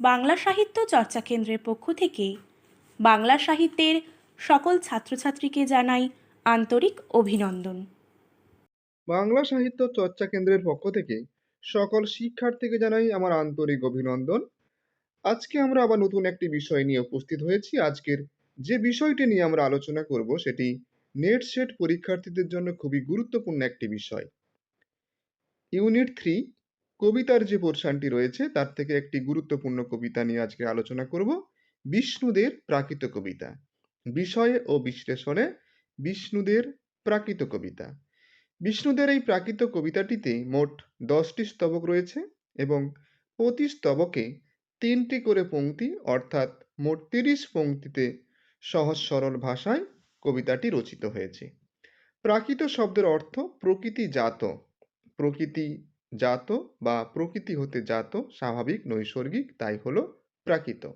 বাংলা সাহিত্য চর্চা কেন্দ্রের পক্ষ থেকে বাংলা সাহিত্যের সকল ছাত্রছাত্রীকে জানাই আন্তরিক অভিনন্দন। বাংলা সাহিত্য চর্চা কেন্দ্রের পক্ষ থেকে সকল শিক্ষার্থীকে জানাই আমার আন্তরিক অভিনন্দন। আজকে আমরা আবার নতুন একটি বিষয় নিয়ে উপস্থিত হয়েছি। আজকের যে বিষয়টি নিয়ে আমরা আলোচনা করব সেটি নেট সেট পরীক্ষার্থীদের জন্য খুবই গুরুত্বপূর্ণ একটি বিষয়। ইউনিট থ্রি কবিতার যে পোর্শনটি রয়েছে, তার থেকে একটি গুরুত্বপূর্ণ কবিতা নিয়ে আজকে আলোচনা করব। বিষ্ণুদের প্রাকৃত কবিতা। বিষয়ে ও বিশ্লেষণে বিষ্ণুদের প্রাকৃত কবিতা। বিষ্ণুদের এই প্রাকৃত কবিতাটিতে মোট দশটি স্তবক রয়েছে এবং প্রতি স্তবকে তিনটি করে পংক্তি, অর্থাৎ মোট তিরিশ পংক্তিতে সহজ সরল ভাষায় কবিতাটি রচিত হয়েছে। প্রাকৃত শব্দের অর্থ প্রকৃতি জাত। প্রকৃতি জাত বা প্রকৃতি হতে জাত, স্বাভাবিক, নৈসর্গিক, তাই হলো প্রাকৃত।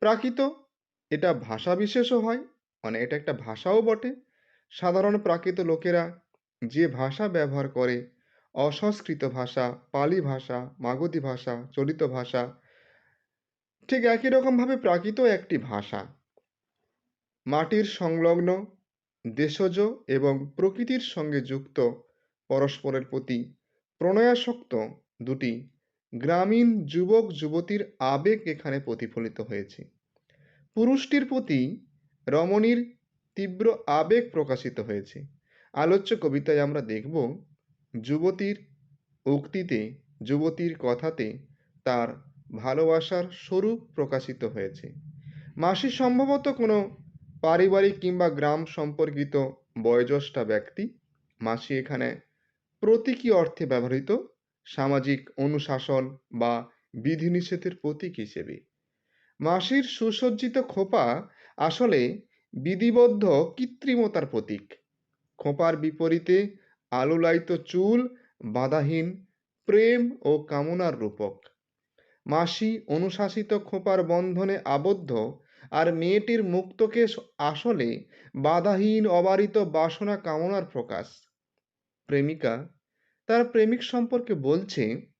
প্রাকৃত, এটা ভাষা বিশেষও হয় মানে এটা একটা ভাষাও বটে। সাধারণ প্রাকৃত লোকেরা যে ভাষা ব্যবহার করে, অসংস্কৃত ভাষা, পালি ভাষা, মাগধী ভাষা, চলিত ভাষা, ঠিক একই রকমভাবে প্রাকৃত একটি ভাষা। মাটির সংলগ্ন, দেশজ এবং প্রকৃতির সঙ্গে যুক্ত পরস্পরের প্রতি প্রণয়াসক্ত দুটি গ্রামীণ যুবক যুবতীর আবেগ এখানে প্রতিফলিত হয়েছে। পুরুষটির প্রতি রমণীর তীব্র আবেগ প্রকাশিত হয়েছে। আলোচ্য কবিতায় আমরা দেখব যুবতীর উক্তিতে, যুবতীর কথাতে তার ভালোবাসার স্বরূপ প্রকাশিত হয়েছে। মাসি সম্ভবত কোনো পারিবারিক কিংবা গ্রাম সম্পর্কিত বয়োজ্যেষ্ঠা ব্যক্তি। মাসি এখানে প্রতীকী অর্থে ব্যবহৃত সামাজিক অনুশাসন বা বিধিনিষেধের প্রতীক হিসেবে। মাসির সুসজ্জিত খোপা আসলে বিধিবদ্ধ কৃত্রিমতার প্রতীক। খোঁপার বিপরীতে আলুলায়িত চুল, বাধাহীন প্রেম ও কামনার রূপক। মাসি অনুশাসিত খোঁপার বন্ধনে আবদ্ধ আর মেয়েটির মুক্তকে আসলে বাধাহীন অবারিত বাসনা কামনার প্রকাশ। প্রেমিকা, তার প্রেমিক সম্পর্কে বলছে,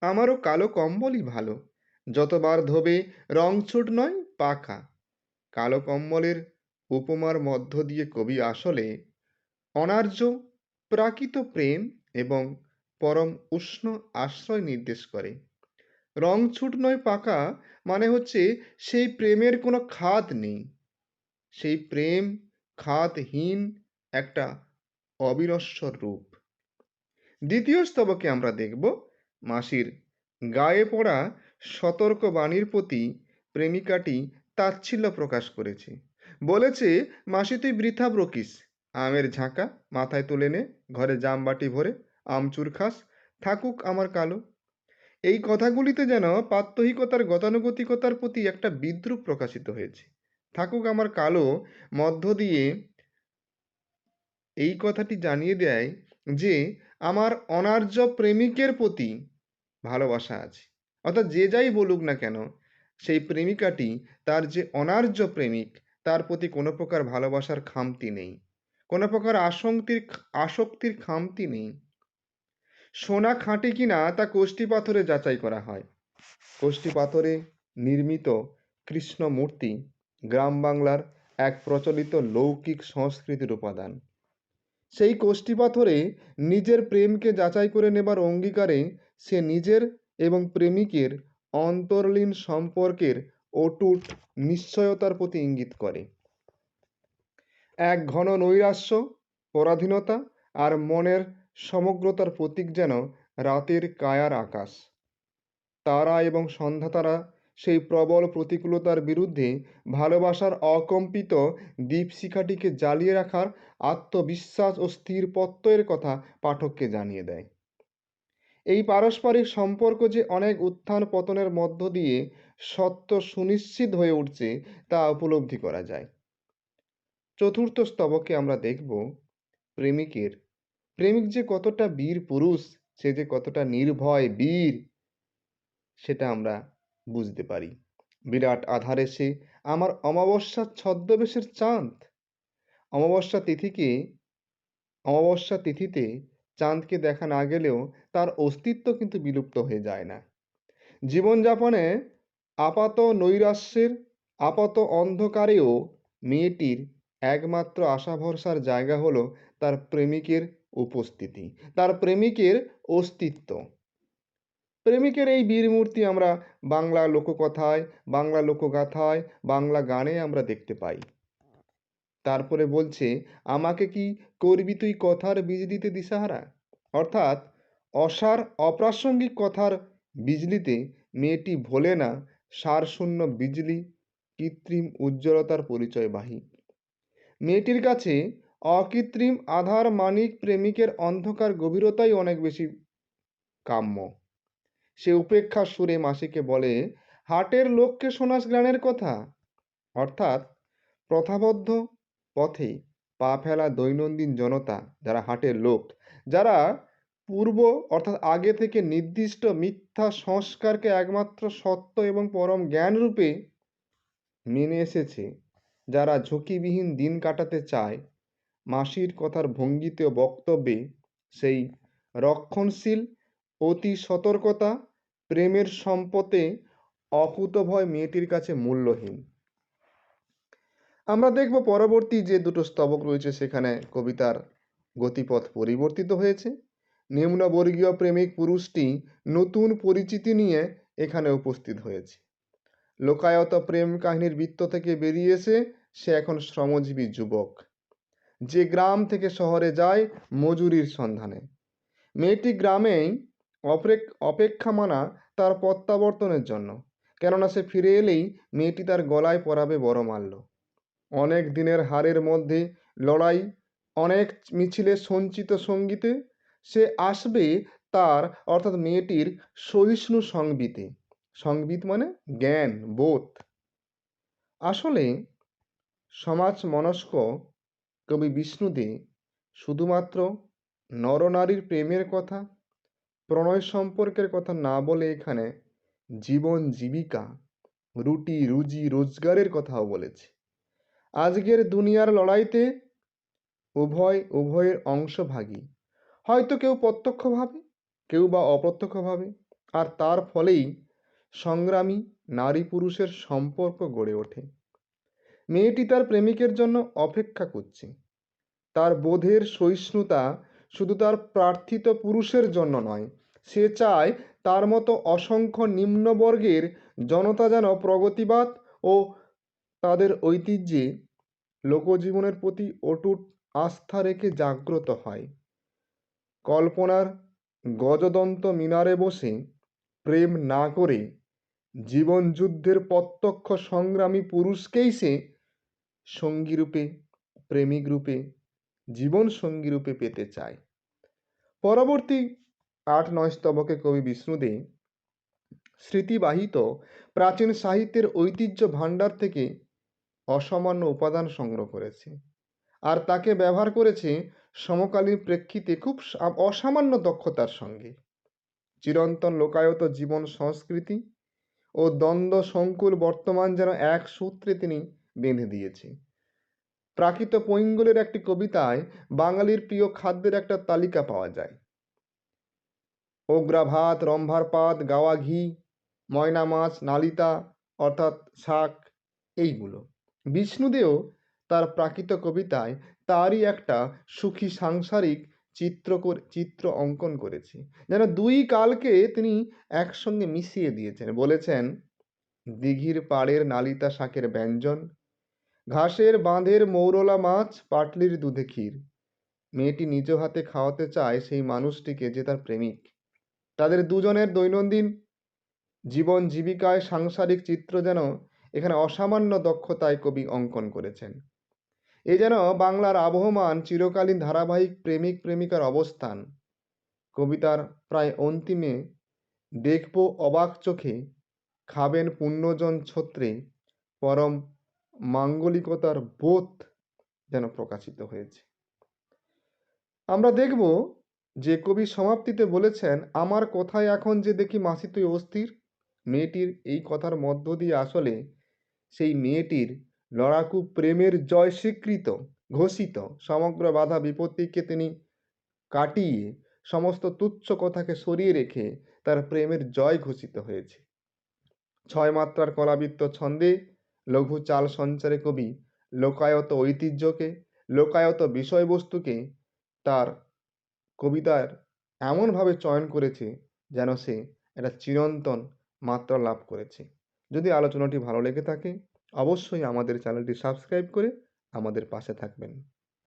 আমারও কালো কম্বলই ভালো। যতবার ধোবে রংছুট নয় পাকা কালো কম্বলের উপমার মধ্য দিয়ে কবি আসলে, অনার্য, প্রাকৃত প্রেম এবং পরম উষ্ণ আশ্রয় নির্দেশ করে। রং ছুট নয় পাকা মানে হচ্ছে সেই প্রেমের কোনো খাদ নেই। সেই প্রেম খাদহীন একটা অবিনশ্বর রূপ। দ্বিতীয় স্তবকে আমরা দেখব, মাসির গায়ে পড়া সতর্ক বাণীর প্রতি প্রেমিকাটি তাচ্ছিল্য প্রকাশ করেছে। বলেছে, মাসি, তুই বৃথা ব্রকিস। আমের ঝাঁকা, মাথায় তুলে নে, ঘরে জামবাটি ভরে, আমচুর খাস, থাকুক আমার কালো। এই কথাগুলিতে যেন প্রাত্যহিকতার গতানুগতিকতার প্রতি একটা বিদ্রুপ প্রকাশিত হয়েছে। থাকুক আমার কালো মধ্য দিয়ে এই কথাটি জানিয়ে দেয় যে, আমার অনার্য প্রেমিকের প্রতি ভালোবাসা আছে। অর্থাৎ যে যাই বলুক না কেন, সেই প্রেমিকাটি তার যে অনার্য প্রেমিক, তার প্রতি কোনো প্রকার ভালোবাসার খামতি নেই। কোনো প্রকার আসক্তির আসক্তির খামতি নেই। সোনা খাঁটি কিনা তা কোষ্ঠী পাথরে যাচাই করা হয়। কোষ্ঠী পাথরে নির্মিত কৃষ্ণ মূর্তি গ্রাম বাংলার এক প্রচলিত লৌকিক সংস্কৃতির উপাদান। সেই কোষ্ঠী পাথরে নিজের প্রেমকে যাচাই করে নেবার অঙ্গীকারে সে নিজের এবং প্রেমিকের অন্তর্লীন সম্পর্কের অটুট নিশ্চয়তার প্রতি ইঙ্গিত করে। এক ঘন নৈরাশ্য, পরাধীনতা আর মনের সমগ্রতার প্রতীক যেন রাতের কায়ার আকাশ। তারা এবং সন্ধ্যা তারা সেই প্রবল প্রতিকূলতার বিরুদ্ধে ভালোবাসার অকম্পিত দীপশিখাটিকে জ্বালিয়ে রাখার আত্মবিশ্বাস ও স্থির প্রত্যয়ের কথা পাঠককে জানিয়ে দেয়। এই পারস্পরিক সম্পর্ক যে অনেক উত্থান পতনের মধ্য দিয়ে সত্য সুনিশ্চিত হয়ে উঠছে তা উপলব্ধি করা যায়। চতুর্থ স্তবকে আমরা দেখব, প্রেমিকের। প্রেমিক যে কতটা বীর পুরুষ, সে যে কতটা নির্ভয় বীর, সেটা আমরা বুঝতে পারি। বিরাট আধারে সে আমার অমাবস্যা ছদ্মবেশের চাঁদ। অমাবস্যা তিথিকে, অমাবস্যা তিথিতে চাঁদকে দেখা না গেলেও তার অস্তিত্ব কিন্তু বিলুপ্ত হয়ে যায় না। জীবনযাপনে আপাত নৈরাশ্যের, আপাত অন্ধকারেও মেয়েটির একমাত্র আশা ভরসার জায়গা হলো তার প্রেমিকের উপস্থিতি, তার প্রেমিকের অস্তিত্ব। প্রেমিকের এই বীর মূর্তি আমরা বাংলা লোককথায়, বাংলা লোকগাথায়, বাংলা গানে আমরা দেখতে পাই। তারপরে বলছে, আমাকে কি করবি তুই কথার বিজলিতে দিশাহারা? অর্থাৎ, অসার অপ্রাসঙ্গিক কথার বিজলিতে মেয়েটি ভোলে না, সারশূন্য বিজলি, কৃত্রিম উজ্জ্বলতার পরিচয়বাহী। মেয়েটির কাছে অকৃত্রিম আধার মানিক প্রেমিকের অন্ধকার গভীরতাই অনেক বেশি কাম্য। সে উপেক্ষা সুরে মাসিকে বলে, হাটের লোককে শোনাস গ্রানের কথা? অর্থাৎ প্রথাবদ্ধ পথে পা ফেলা দৈনন্দিন জনতা, যারা হাটের লোক, যারা পূর্ব অর্থাৎ আগে থেকে নির্দিষ্ট মিথ্যা সংস্কারকে একমাত্র সত্য এবং পরম জ্ঞান রূপে মেনে এসেছে, যারা ঝুঁকিবিহীন দিন কাটাতে চায়। মাসির কথার ভঙ্গিতে বক্তব্যে সেই রক্ষণশীল অতি সতর্কতা, প্রেমের সম্পতে অকুতভয় মেয়েটির কাছে মূল্যহীন। আমরা দেখব পরবর্তী যে দুটো স্তবক রয়েছে সেখানে কবিতার গতিপথ পরিবর্তিত হয়েছে। নিম্নবর্গীয় প্রেমিক পুরুষটি নতুন পরিচিতি নিয়ে এখানে উপস্থিত হয়েছে। লোকায়ত প্রেম কাহিনীর বৃত্ত থেকে বেরিয়ে এসে সে এখন শ্রমজীবী যুবক। যে গ্রাম থেকে শহরে যায় মজুরির সন্ধানে। মেয়েটি গ্রামেই অপেক্ষা মানা তার প্রত্যাবর্তনের জন্য। কেননা সে ফিরে এলেই মেয়েটি তার গলায় পরাবে বড় মাল্য। অনেক দিনের হারের মধ্যে লড়াই, অনেক মিছিলে সঞ্চিত সঙ্গীতে সে আসবে তার, অর্থাৎ মেয়েটির সহিষ্ণু সংবিতে। সংবিত মানে জ্ঞান, বোধ। আসলে সমাজ মনস্ক কবি বিষ্ণুদে শুধুমাত্র নরনারীর প্রেমের কথা প্রণয় সম্পর্কের কথা না বলে এখানে জীবন জীবিকা, রুটি রুজি রোজগারের কথাও বলেছে। আজকের দুনিয়ার লড়াইতে উভয়, উভয়ের অংশভাগী হয়তো কেউ প্রত্যক্ষভাবে কেউ বা অপ্রত্যক্ষভাবে আর তার ফলেই সংগ্রামী নারী পুরুষের সম্পর্ক গড়ে ওঠে। মেয়েটি তার প্রেমিকের জন্য অপেক্ষা করছে। তার বোধের সহিষ্ণুতা শুধু তার প্রার্থিত পুরুষের জন্য নয়, সে চায় তার মতো অসংখ্য নিম্নবর্গের জনতা যেন প্রগতিবাদ ও তাদের ঐতিহ্যে লোকজীবনের প্রতি অটুট আস্থা রেখে জাগ্রত হয়। কল্পনার গজদন্ত মিনারে বসে প্রেম না করে জীবন যুদ্ধের প্রত্যক্ষ সংগ্রামী পুরুষকেই সে সঙ্গী রূপে প্রেমিক রূপে জীবন সঙ্গী রূপে পেতে চায়। পরবর্তী আট নয় স্তবকে কবি বিষ্ণুদে স্মৃতিবাহিত প্রাচীন সাহিত্যের ঐতিহ্য ভাণ্ডার থেকে অসামান্য উপাদান সংগ্রহ করেছে। আর তাকে ব্যবহার করেছে সমকালীন প্রেক্ষিতে খুব অসামান্য দক্ষতার সঙ্গে। চিরন্তন লোকায়ত জীবন সংস্কৃতি ও দ্বন্দ্ব সংকুল বর্তমান যেন এক সূত্রে তিনি বেঁধে দিয়েছে। প্রাকৃত পৈঙ্গলের একটি কবিতায় বাঙালির প্রিয় খাদ্যের একটা তালিকা পাওয়া যায়। ওগ্রা ভাত, রম্ভার পাত, গাওয়া ঘি, ময়না মাছ, নালিতা, অর্থাৎ শাক, এইগুলো। বিষ্ণুদেও তার প্রাকৃত কবিতায় তারই একটা সুখী সাংসারিক চিত্র চিত্র অঙ্কন করেছে। যেন দুই কালকে তিনি একসঙ্গে মিশিয়ে দিয়েছেন। বলেছেন, দিঘির পাড়ের নালিতা শাকের ব্যঞ্জন ঘাসের বাঁধের মৌরলা মাছ, পাটলির দুধে ক্ষীর। মেয়েটি নিজ হাতে খাওয়াতে চায় সেই মানুষটিকে যে তার প্রেমিক। তাদের দুজনের দৈনন্দিন জীবন জীবিকায় সাংসারিক চিত্র যেন এখানে অসামান্য দক্ষতায় কবি অঙ্কন করেছেন। এ যেন বাংলার আবহমান চিরকালীন ধারাবাহিক প্রেমিক প্রেমিকার অবস্থান। কবিতার প্রায় অন্তিমে, দেখব অবাক চোখে, খাবেন পুণ্যজন ছত্রে, পরম মাঙ্গলিকতার বোধ যেন প্রকাশিত হয়েছে। আমরা দেখব যে কবি সমাপ্তিতে বলেছেন, আমার কথায় এখন যে দেখি মাসি তুই অস্থির, মেয়েটির এই কথার মধ্য দিয়ে আসলে সেই মেয়েটির লড়াকু প্রেমের জয় স্বীকৃত, ঘোষিত, সমগ্র বাধা বিপত্তিকে তিনি কাটিয়ে সমস্ত তুচ্ছ কথাকে সরিয়ে রেখে তার প্রেমের জয় ঘোষিত হয়েছে। ছয় মাত্রার কলাবৃত্ত ছন্দে লঘু চাল সঞ্চারে কবি, লোকায়ত ঐতিহ্যকে, লোকায়ত বিষয়বস্তুকে তার কবিতার এমনভাবে চয়ন করেছে যেন সে একটা চিরন্তন মাত্রা লাভ করেছে। যদি আলোচনাটি ভালো লেগে থাকে, অবশ্যই আমাদের চ্যানেলটি সাবস্ক্রাইব করে আমাদের পাশে থাকবেন।